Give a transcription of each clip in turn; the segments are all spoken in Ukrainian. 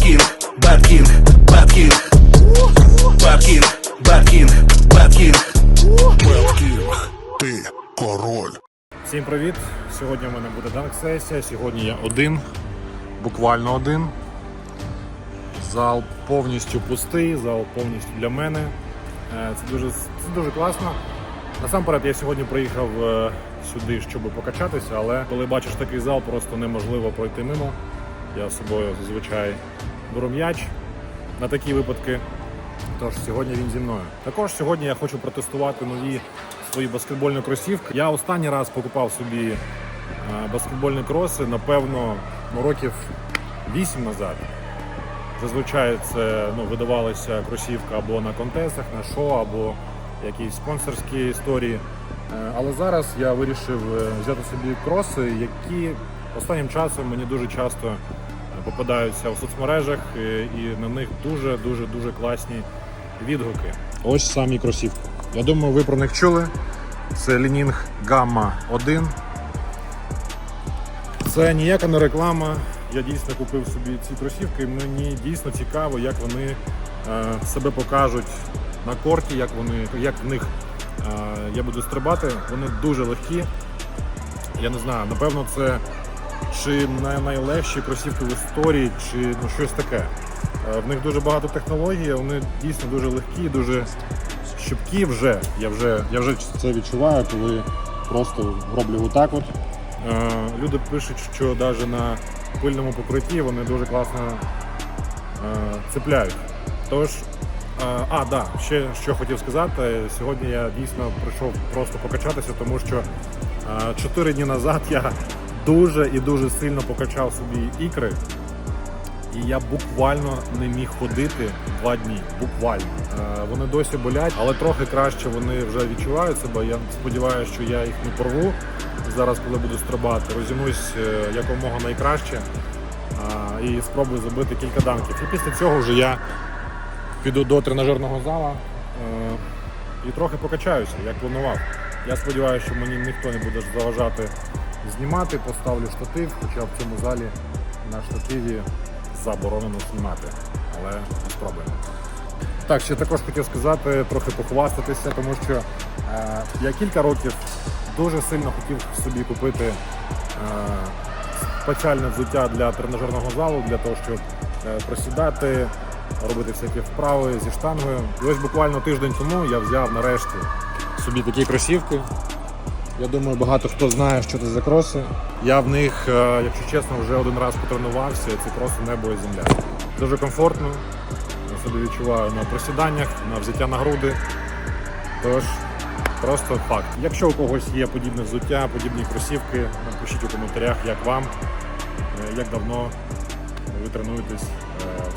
Бэткинг, Бэткинг, Бэткинг Бэткинг, Бэткинг, Бэткинг Бэткинг, ти король Всім привіт! Сьогодні в мене буде данк-сесія. Сьогодні я один, буквально один. Зал повністю пустий, зал повністю для мене. Е, Це дуже, це дуже класно. Насамперед, я сьогодні приїхав е, сюди, щоб покачатися, але коли бачиш такий зал, просто неможливо пройти мимо. Я з собою зазвичай беру м'яч на такі випадки. Тож сьогодні він зі мною. Також сьогодні я хочу протестувати нові свої баскетбольні кросівки. Я останній раз покупав собі е, баскетбольні кроси, напевно, ну, років 8 назад. Зазвичай це ну, видавалася кросівка або на контестах, на шоу, або якісь спонсорські історії. Е, Але зараз я вирішив е, взяти собі кроси, які останнім часом мені дуже часто попадаються в соцмережах, е, і на них дуже дуже дуже класні відгуки. Ось самі кросівки. Я думаю, ви про них чули. Це Leaning Gamma 1. Це ніяка не реклама. Я дійсно купив собі ці кросівки. Мені дійсно цікаво, як вони е, себе покажуть на корті, як вони, як в них е, я буду стрибати. Вони дуже легкі. Я не знаю, напевно, це чи найлегші кросівки в історії, чи ну, щось таке. Е, В них дуже багато технологій, вони дійсно дуже легкі, дуже щупкі вже. Я вже, я вже це відчуваю, коли просто роблю отак от. Е, Люди пишуть, що навіть на пильному покритті вони дуже класно е, цепляють. Тож, а, да, ще що хотів сказати. Сьогодні я дійсно прийшов просто покачатися, тому що е, чотири дні назад я дуже і дуже сильно покачав собі ікри. І я буквально не міг ходити два дні. Буквально. Е, вони досі болять, але трохи краще вони вже відчувають себе. Я сподіваюся, що я їх не порву зараз, коли буду стрибати. Розімусь е, якомога найкраще е, і спробую забити кілька данків. І після цього вже я піду до тренажерного зала е, і трохи покачаюся, як планував. Я сподіваюся, що мені ніхто не буде заважати знімати, поставлю штатив, хоча в цьому залі на штативі заборонено знімати. Але спробуємо. Так, ще також хотів сказати, трохи похвастатися, тому що е, я кілька років дуже сильно хотів собі купити е, спеціальне взуття для тренажерного залу, для того, щоб е, просідати, робити всякі вправи зі штангою. І ось буквально тиждень тому я взяв нарешті собі такі кросівки. Я думаю, багато хто знає, що це за кроси. Я в них, е, якщо чесно, вже один раз потренувався. Це просто небо і земля. Дуже комфортно. Я себе відчуваю на присіданнях, на взяття на груди. Тож, просто факт. Якщо у когось є подібне взуття, подібні кросівки, напишіть у коментарях, як вам, е, як давно ви тренуєтесь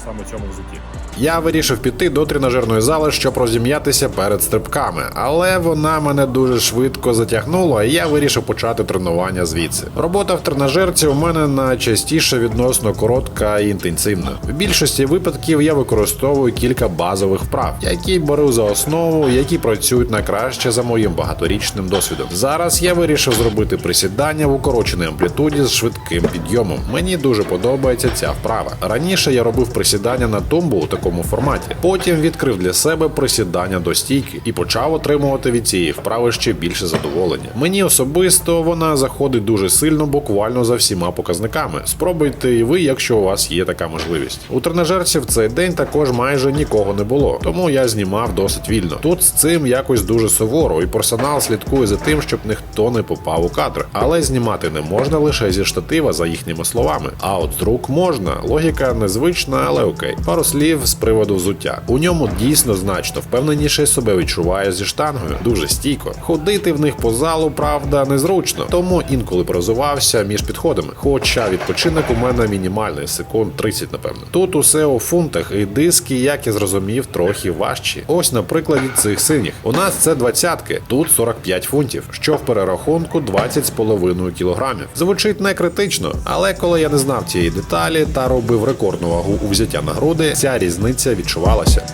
саме в цьому взутті. Я вирішив піти до тренажерної зали, щоб розім'ятися перед стрибками, але вона мене дуже швидко затягнула, і я вирішив почати тренування звідси. Робота в тренажерці у мене найчастіше відносно коротка і інтенсивна. В більшості випадків я використовую кілька базових вправ, які беру за основу, які працюють найкраще за моїм багаторічним досвідом. Зараз я вирішив зробити присідання в укороченій амплітуді з швидким підйомом. Мені дуже подобається ця вправа. Раніше я робив присідання на тумбу у такому форматі. Потім відкрив для себе присідання до стійки і почав отримувати від цієї вправи ще більше задоволення. Мені особисто вона заходить дуже сильно, буквально за всіма показниками. Спробуйте і ви, якщо у вас є така можливість. У тренажерці в цей день також майже нікого не було, тому я знімав досить вільно. Тут з цим якось дуже суворо, і персонал слідкує за тим, щоб ніхто не попав у кадр. Але знімати не можна лише зі штатива, за їхніми словами. А от з рук можна. Логіка незвична, але окей. Пару слів з приводу взуття. У ньому дійсно значно впевненіше себе відчуває зі штангою. Дуже стійко. Ходити в них по залу, правда, незручно, тому інколи прозувався між підходами. Хоча відпочинок у мене мінімальний, секунд 30, напевно. Тут усе у фунтах, і диски, як я зрозумів, трохи важчі. Ось на прикладі цих синіх. У нас це двадцятки, тут 45 фунтів, що в перерахунку 20,5 кілограмів. Звучить не критично, але коли я не знав цієї деталі та робив рекордну вагу у взяття нагороди, ця різниця відчувалася.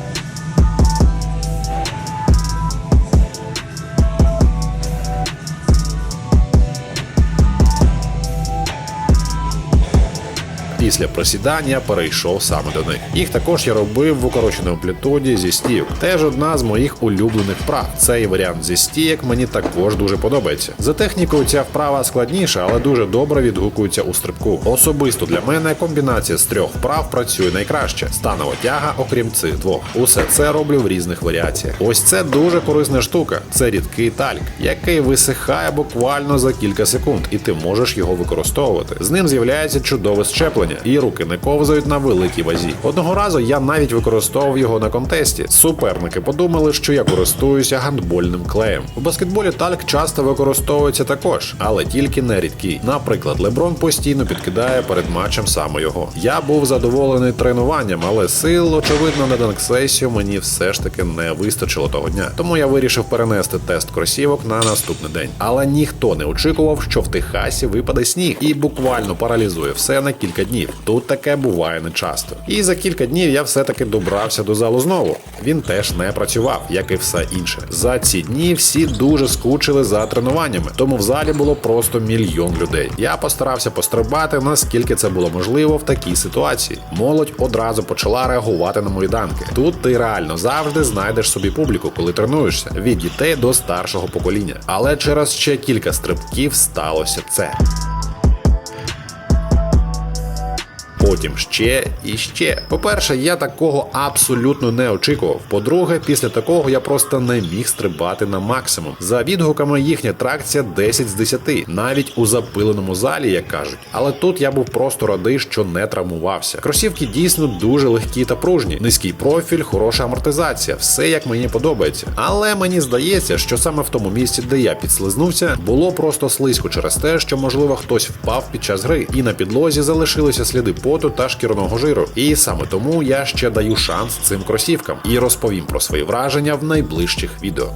Після просідання перейшов саме до них. Їх також я робив в укороченій амплітуді зі стійок. Теж одна з моїх улюблених вправ. Цей варіант зі стійок мені також дуже подобається. За технікою ця вправа складніша, але дуже добре відгукується у стрибку. Особисто для мене комбінація з трьох вправ працює найкраще. Станова тяга, окрім цих двох. Усе це роблю в різних варіаціях. Ось це дуже корисна штука. Це рідкий тальк, який висихає буквально за кілька секунд, і ти можеш його використовувати. З ним з'являється чудове щеплення, і руки не ковзають на великій вазі. Одного разу я навіть використовував його на контесті. Суперники подумали, що я користуюся гандбольним клеєм. У баскетболі тальк часто використовується також, але тільки не рідкий. Наприклад, Леброн постійно підкидає перед матчем саме його. Я був задоволений тренуванням, але сил, очевидно, на данксесію мені все ж таки не вистачило того дня. Тому я вирішив перенести тест кросівок на наступний день. Але ніхто не очікував, що в Техасі випаде сніг і буквально паралізує все на кілька днів. Тут таке буває нечасто. І за кілька днів я все-таки добрався до залу знову. Він теж не працював, як і все інше. За ці дні всі дуже скучили за тренуваннями, тому в залі було просто мільйон людей. Я постарався пострибати, наскільки це було можливо в такій ситуації. Молодь одразу почала реагувати на мої данки. Тут ти реально завжди знайдеш собі публіку, коли тренуєшся від дітей до старшого покоління. Але через ще кілька стрибків сталося це. Потім ще і ще. По-перше, я такого абсолютно не очікував. По-друге, після такого я просто не міг стрибати на максимум. За відгуками їхня тракція 10 з 10, навіть у запиленому залі, як кажуть. Але тут я був просто радий, що не травмувався. Кросівки дійсно дуже легкі та пружні, низький профіль, хороша амортизація, все як мені подобається. Але мені здається, що саме в тому місці, де я підслизнувся, було просто слизько через те, що можливо хтось впав під час гри, і на підлозі залишилися сліди поту та шкірного жиру. І саме тому я ще даю шанс цим кросівкам і розповім про свої враження в найближчих відео.